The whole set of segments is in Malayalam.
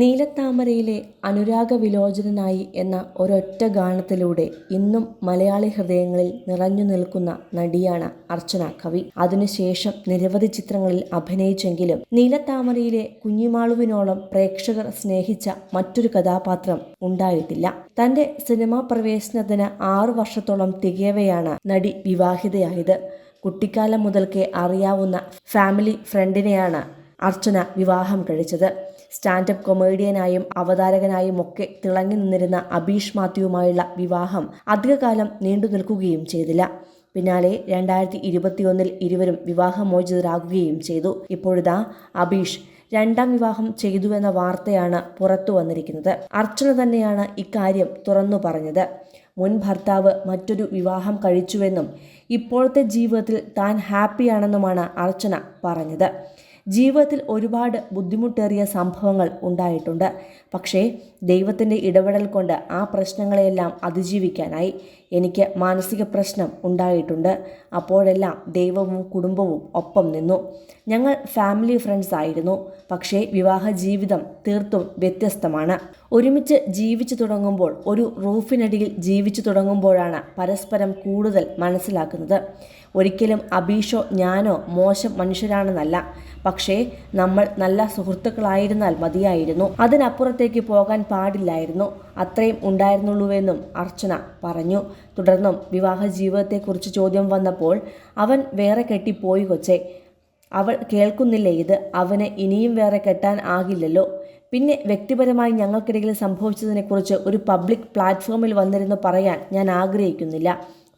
നീലത്താമരയിലെ അനുരാഗ വിലോചനനായി എന്ന ഒരൊറ്റ ഗാനത്തിലൂടെ ഇന്നും മലയാളി ഹൃദയങ്ങളിൽ നിറഞ്ഞു നിൽക്കുന്ന നടിയാണ് അർച്ചന കവി. അതിനുശേഷം നിരവധി ചിത്രങ്ങളിൽ അഭിനയിച്ചെങ്കിലും നീലത്താമരയിലെ കുഞ്ഞിമാളുവിനോളം പ്രേക്ഷകർ സ്നേഹിച്ച മറ്റൊരു കഥാപാത്രം ഉണ്ടായിട്ടില്ല. തന്റെ സിനിമാ പ്രവേശനത്തിന് ആറു വർഷത്തോളം തികയവെയാണ് നടി വിവാഹിതയായത്. കുട്ടിക്കാലം മുതൽക്കേ അറിയാവുന്ന ഫാമിലി ഫ്രണ്ടിനെയാണ് അർച്ചന വിവാഹം കഴിച്ചത്. സ്റ്റാൻഡപ്പ് കൊമേഡിയനായും അവതാരകനായും ഒക്കെ തിളങ്ങി നിന്നിരുന്ന അബീഷ് മാത്യുവുമായുള്ള വിവാഹം അധികകാലം നീണ്ടു നിൽക്കുകയും ചെയ്തില്ല. പിന്നാലെ രണ്ടായിരത്തി ഇരുപത്തിയൊന്നിൽ ഇരുവരും വിവാഹമോചിതരാകുകയും ചെയ്തു. ഇപ്പോഴിതാ അബീഷ് രണ്ടാം വിവാഹം ചെയ്തുവെന്ന വാർത്തയാണ് പുറത്തു വന്നിരിക്കുന്നത്. അർച്ചന തന്നെയാണ് ഇക്കാര്യം തുറന്നു പറഞ്ഞത്. മുൻ ഭർത്താവ് മറ്റൊരു വിവാഹം കഴിച്ചുവെന്നും ഇപ്പോഴത്തെ ജീവിതത്തിൽ താൻ ഹാപ്പിയാണെന്നുമാണ് അർച്ചന പറഞ്ഞത്. ജീവിതത്തിൽ ഒരുപാട് ബുദ്ധിമുട്ടേറിയ സംഭവങ്ങൾ ഉണ്ടായിട്ടുണ്ട്. പക്ഷേ ദൈവത്തിന്റെ ഇടപെടൽ കൊണ്ട് ആ പ്രശ്നങ്ങളെയെല്ലാം അതിജീവിക്കാനായി എനിക്ക് മാനസിക പ്രശ്നം ഉണ്ടായിട്ടുണ്ട്. അപ്പോഴെല്ലാം ദൈവവും കുടുംബവും ഒപ്പം നിന്നു. ഞങ്ങൾ ഫാമിലി ഫ്രണ്ട്സ് ആയിരുന്നു. പക്ഷേ വിവാഹ ജീവിതം തീർത്തും വ്യത്യസ്തമാണ്. ഒരുമിച്ച് ജീവിച്ചു തുടങ്ങുമ്പോൾ ഒരു റൂഫിനടിയിൽ ജീവിച്ചു തുടങ്ങുമ്പോഴാണ് പരസ്പരം കൂടുതൽ മനസ്സിലാക്കുന്നത്. ഒരിക്കലും അബീഷോ ഞാനോ മോശം മനുഷ്യരാണെന്നല്ല. പക്ഷേ നമ്മൾ നല്ല സുഹൃത്തുക്കളായിരുന്നാൽ മതിയായിരുന്നു. അതിനപ്പുറത്തേക്ക് പോകാൻ പാടില്ലായിരുന്നു. അത്രയും ഉണ്ടായിരുന്നുള്ളൂവെന്നും അർച്ചന പറഞ്ഞു. തുടർന്നും വിവാഹ ജീവിതത്തെക്കുറിച്ച് ചോദ്യം വന്നപ്പോൾ അവൻ വേറെ കെട്ടിപ്പോയി കൊച്ചേ. അവൾ കേൾക്കുന്നില്ലേ ഇത്? അവന് ഇനിയും വേറെ കെട്ടാൻ ആകില്ലല്ലോ. പിന്നെ വ്യക്തിപരമായി ഞങ്ങൾക്കിടയിൽ സംഭവിച്ചതിനെക്കുറിച്ച് ഒരു പബ്ലിക് പ്ലാറ്റ്ഫോമിൽ വന്നിരുന്നു പറയാൻ ഞാൻ ആഗ്രഹിക്കുന്നില്ല.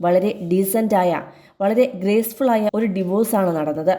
വളരെ ഡീസന്റായ വളരെ ഗ്രേസ്ഫുള്ളായ ഒരു ഡിവോഴ്സാണ് നടന്നത്.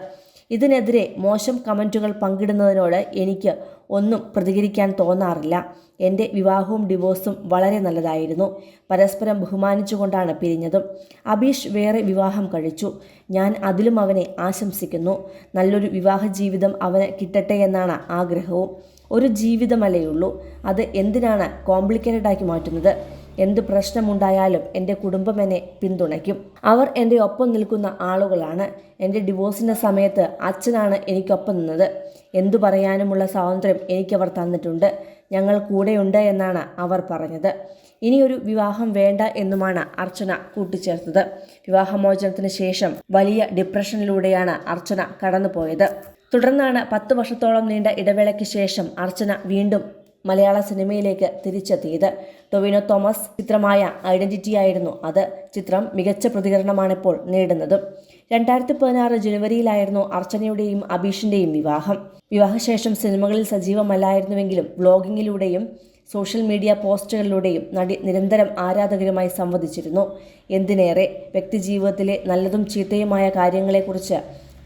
ഇതിനെതിരെ മോശം കമന്റുകൾ പങ്കിടുന്നതിനോട് എനിക്ക് ഒന്നും പ്രതികരിക്കാൻ തോന്നാറില്ല. എന്റെ വിവാഹവും ഡിവോഴ്സും വളരെ നല്ലതായിരുന്നു. പരസ്പരം ബഹുമാനിച്ചുകൊണ്ടാണ് പിരിഞ്ഞതും. അബീഷ് വേറെ വിവാഹം കഴിച്ചു. ഞാൻ അതിലും അവനെ ആശംസിക്കുന്നു. നല്ലൊരു വിവാഹ ജീവിതം അവന് കിട്ടട്ടെ എന്നാണ് ആഗ്രഹവും. ഒരു ജീവിതമല്ലേയുള്ളൂ അത് എന്തിനാണ് കോംപ്ലിക്കേറ്റഡ് ആക്കി മാറ്റുന്നത്? എന്ത് പ്രശ്നമുണ്ടായാലും എന്റെ കുടുംബം എന്നെ പിന്തുണയ്ക്കും. അവർ എന്റെ ഒപ്പം നിൽക്കുന്ന ആളുകളാണ്. എന്റെ ഡിവോഴ്സിന്റെ സമയത്ത് അച്ഛനാണ് എനിക്കൊപ്പം നിന്നത്. എന്തു പറയാനുമുള്ള സ്വാതന്ത്ര്യം എനിക്കവർ തന്നിട്ടുണ്ട്. ഞങ്ങൾ കൂടെയുണ്ട് എന്നാണ് അവർ പറഞ്ഞത്. ഇനിയൊരു വിവാഹം വേണ്ട എന്നുമാണ് അർച്ചന കൂട്ടിച്ചേർത്തത്. വിവാഹമോചനത്തിന് ശേഷം വലിയ ഡിപ്രഷനിലൂടെയാണ് അർച്ചന കടന്നുപോയത്. തുടർന്നാണ് പത്ത് വർഷത്തോളം നീണ്ട ഇടവേളയ്ക്ക് ശേഷം അർച്ചന വീണ്ടും മലയാള സിനിമയിലേക്ക് തിരിച്ചെത്തിയത്. ടൊവിനോ തോമസ് ചിത്രമായ ഐഡന്റിറ്റി ആയിരുന്നു അത്. ചിത്രം മികച്ച പ്രതികരണമാണ് ഇപ്പോൾ നേടുന്നത്. രണ്ടായിരത്തി പതിനാറ് ജനുവരിയിലായിരുന്നു അർച്ചനയുടെയും അബീഷിന്റെയും വിവാഹം. വിവാഹശേഷം സിനിമകളിൽ സജീവമല്ലായിരുന്നുവെങ്കിലും വ്ലോഗിങ്ങിലൂടെയും സോഷ്യൽ മീഡിയ പോസ്റ്റുകളിലൂടെയും നടി നിരന്തരം ആരാധകരുമായി സംവദിച്ചിരുന്നു. എന്തിനേറെ? വ്യക്തിജീവിതത്തിലെ നല്ലതും ചീത്തയുമായ കാര്യങ്ങളെക്കുറിച്ച്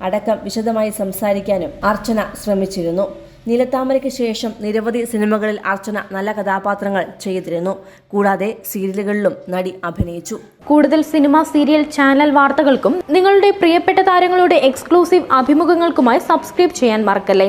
അടക്കം വിശദമായി സംസാരിക്കാനും അർച്ചന ശ്രമിച്ചിരുന്നു. നീലത്താമരയ്ക്ക് ശേഷം നിരവധി സിനിമകളിൽ അർച്ചന നല്ല കഥാപാത്രങ്ങൾ ചെയ്തിരുന്നു. കൂടാതെ സീരിയലുകളിലും നടി അഭിനയിച്ചു. കൂടുതൽ സിനിമ സീരിയൽ ചാനൽ വാർത്തകൾക്കും നിങ്ങളുടെ പ്രിയപ്പെട്ട താരങ്ങളുടെ എക്സ്ക്ലൂസീവ് അഭിമുഖങ്ങൾക്കുമായി സബ്സ്ക്രൈബ് ചെയ്യാൻ മറക്കല്ലേ?